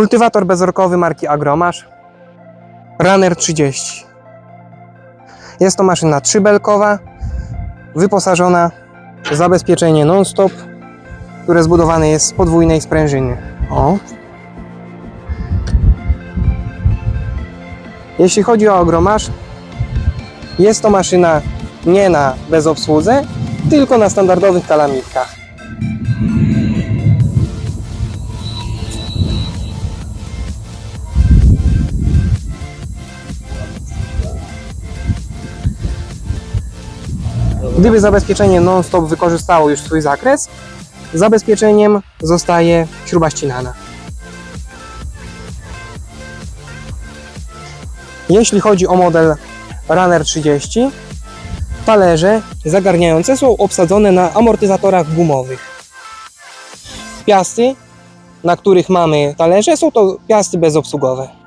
Kultywator bezorkowy marki Agromasz Runner 30. Jest to maszyna trzybelkowa, wyposażona w zabezpieczenie non-stop, które zbudowane jest z podwójnej sprężyny. O. Jeśli chodzi o Agromasz, jest to maszyna nie na bezobsłudze, tylko na standardowych kalamitkach. Gdyby zabezpieczenie non-stop wykorzystało już swój zakres, zabezpieczeniem zostaje śruba ścinana. Jeśli chodzi o model Runner 30, talerze zagarniające są obsadzone na amortyzatorach gumowych. Piasty, na których mamy talerze, są to piasty bezobsługowe.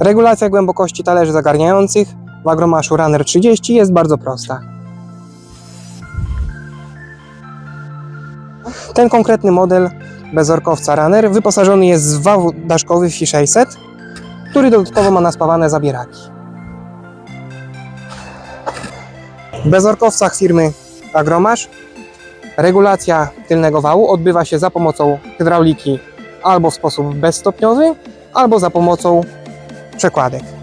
Regulacja głębokości talerzy zagarniających w agromaszu Runner 30 jest bardzo prosta. Ten konkretny model bezorkowca Runner wyposażony jest w wał daszkowy FI 600, który dodatkowo ma naspawane zabieraki. W bezorkowcach firmy Agromasz regulacja tylnego wału odbywa się za pomocą hydrauliki albo w sposób bezstopniowy, albo za pomocą przekładek.